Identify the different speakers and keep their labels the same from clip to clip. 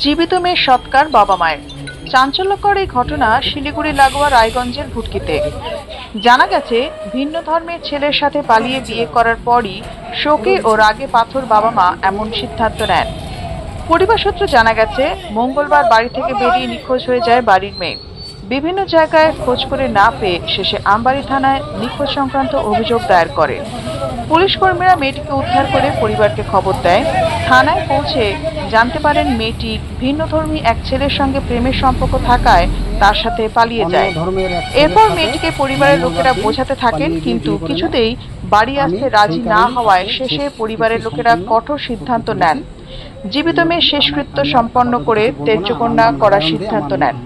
Speaker 1: জীবিত মেয়ে সৎকার বাবা মায়ের। চাঞ্চল্যকর এই ঘটনা শিলিগুড়ি লাগোয়া রায়গঞ্জের ভুটকিতে। জানা গেছে, ভিন্ন ধর্মের ছেলের সাথে পালিয়ে বিয়ে করার পরই শোকে ও রাগে পাথর বাবা মা এমন সিদ্ধান্ত নেন। পরিবার সূত্রে জানা গেছে, মঙ্গলবার বাড়ি থেকে বেরিয়ে নিখোঁজ হয়ে যায় বাড়ির মেয়ে। বিভিন্ন জায়গায় খোঁজ করে না পেয়ে শেষে আমবাড়ি থানায় নিখোঁজ সংক্রান্ত অভিযোগ দায়ের করে। পুলিশ কর্মীরা মেয়েটিকে উদ্ধার করে পরিবারকে খবর দেয়। থানায় পৌঁছে জানতে পারেন মেয়েটি ভিন্নধর্মী এক ছেলের সঙ্গে প্রেমের সম্পর্ক থাকায় তার সাথে পালিয়ে যায়। এরপর মেয়েটিকে পরিবারের লোকেরা বোঝাতে থাকেন কিন্তু কিছুতেই বাড়ি আসতে রাজি না হওয়ায় শেষে পরিবারের লোকেরা কঠোর সিদ্ধান্ত নেন। জীবিত মেয়ের শেষকৃত্য সম্পন্ন করে তেজকন্যা করার সিদ্ধান্ত নেন।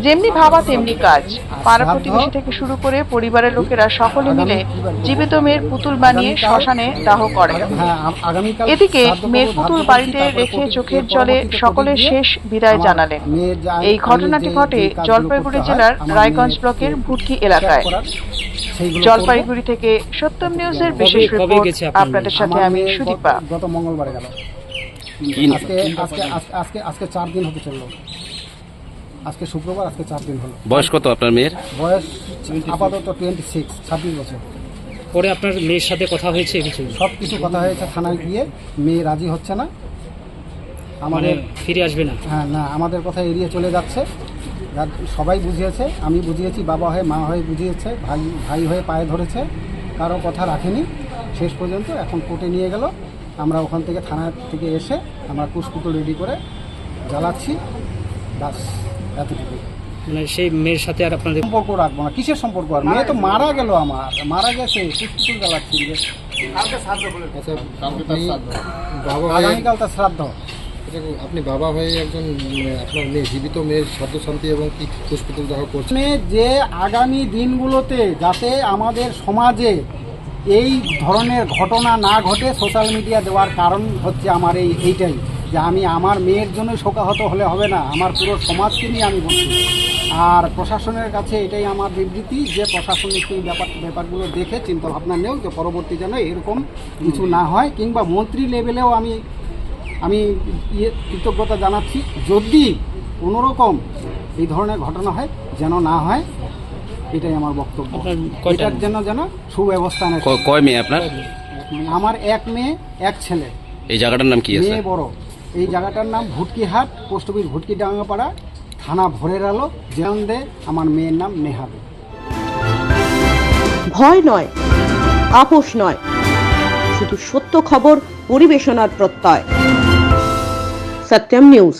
Speaker 1: যেমনি ভাবা তেমনি কাজ। পাড়া প্রতিবেশী থেকে শুরু করে পরিবারের লোকেরা সকলে মিলে জীবিত মেয়ের পুতুল বানিয়ে শ্মশানে দাহ করে এদিকে মেয়ের পুতুল বাড়িতে রেখে চোখের জলে সকলের শেষ বিদায় জানালেন। এই ঘটনাটি ঘটে জলপাইগুড়ি জেলার রায়গঞ্জ ব্লকের ভুটকি এলাকায়। জলপাইগুড়ি থেকে সত্যম নিউজের বিশেষ রিপোর্ট আপনাদের সাথে আমি সুদীপা।
Speaker 2: গত- মঙ্গলবারে গেল। আজকে আজকে আজকে- আজকে আজকে চার দিন হতে চলল। আজকে শুক্রবার আজকে চার দিন হলো।
Speaker 3: বয়স কত আপনার মেয়ের?
Speaker 2: বয়স আপাতত টোয়েন্টি সিক্স ছাব্বিশ বছর।
Speaker 3: পরে আপনার মেয়ের সাথে কথা হয়েছে কিছু
Speaker 2: সব কিছু কথা হয়েছে থানায় গিয়ে মেয়ে রাজি হচ্ছে না।
Speaker 3: মানে
Speaker 2: আমাদের
Speaker 3: ফিরে আসবে না?
Speaker 2: হ্যাঁ না আমাদের কথা এড়িয়ে চলে যাচ্ছে। সবাই বুঝিয়েছে আমি বুঝিয়েছি বাবা হয়ে মা হয়ে বুঝিয়েছে ভাই ভাই হয়ে পায়ে ধরেছে কারও কথা রাখেনি। শেষ পর্যন্ত এখন কোর্টে নিয়ে গেল। আমরা ওখান থেকে থানা থেকে এসে আমরা কুসকুটো রেডি করে জ্বালাচ্ছি। বাস এতটুকু
Speaker 3: মানে সেই মেয়ের সাথে আর আপনাদের
Speaker 2: সম্পর্ক রাখব না কিসের সম্পর্ক আর? মেয়ে তো মারা গেল আমার মারা গেছে কুসকুটো জ্বালাচ্ছি। যে
Speaker 4: আচ্ছা আপনি বাবা
Speaker 2: আগামীকাল তার শ্রাদ্ধ।
Speaker 4: আচ্ছা, আপনি বাবা হয়ে একজন আপনার মেয়ে জীবিত মেয়ের সাধ্য শান্তি এবং কি পুষ্পিতুল দাহ করছেন
Speaker 2: মানে যে আগামী দিনগুলোতে যাতে আমাদের সমাজে এই ধরনের ঘটনা না ঘটে সোশ্যাল মিডিয়া দেওয়ার কারণ হচ্ছে আমার এই এইটাই, যে আমি আমার মেয়ের জন্য শোকাহত হলে হবে না, আমার পুরো সমাজকে নিয়ে আমি বলছি। আর প্রশাসনের কাছে এটাই আমার বিবৃতি, যে প্রশাসনিক এই ব্যাপার, ব্যাপারগুলো দেখে চিন্তা ভাবনা নেও যে পরবর্তী যেন এরকম কিছু না হয়, কিংবা মন্ত্রী লেভেলেও আমি আমি ইয়ে কৃতজ্ঞতা জানাচ্ছি, যদি কোনোরকম এই ধরনের ঘটনা হয়, যেন না হয় এটাই আমার বক্তব্য। এটার জন্য যেন সুব্যবস্থা নেয়
Speaker 3: কয় মেয়ে আপনার?
Speaker 2: আমার এক মেয়ে এক ছেলে।
Speaker 3: এই জায়গাটার নাম কি
Speaker 2: মেয়ে বড়। এই জায়গাটার নাম ভুটকিহাট পোস্ট অফিস ভুটকি ডাঙ্গাপাড়া থানা ভোরের আলো জেরন্দে আমার মেয়ের নাম নেহাবে
Speaker 5: ভয় নয় আপোষ নয় শুধু সত্য খবর পরিবেশনার প্রত্যয়। সত্যম নিউজ।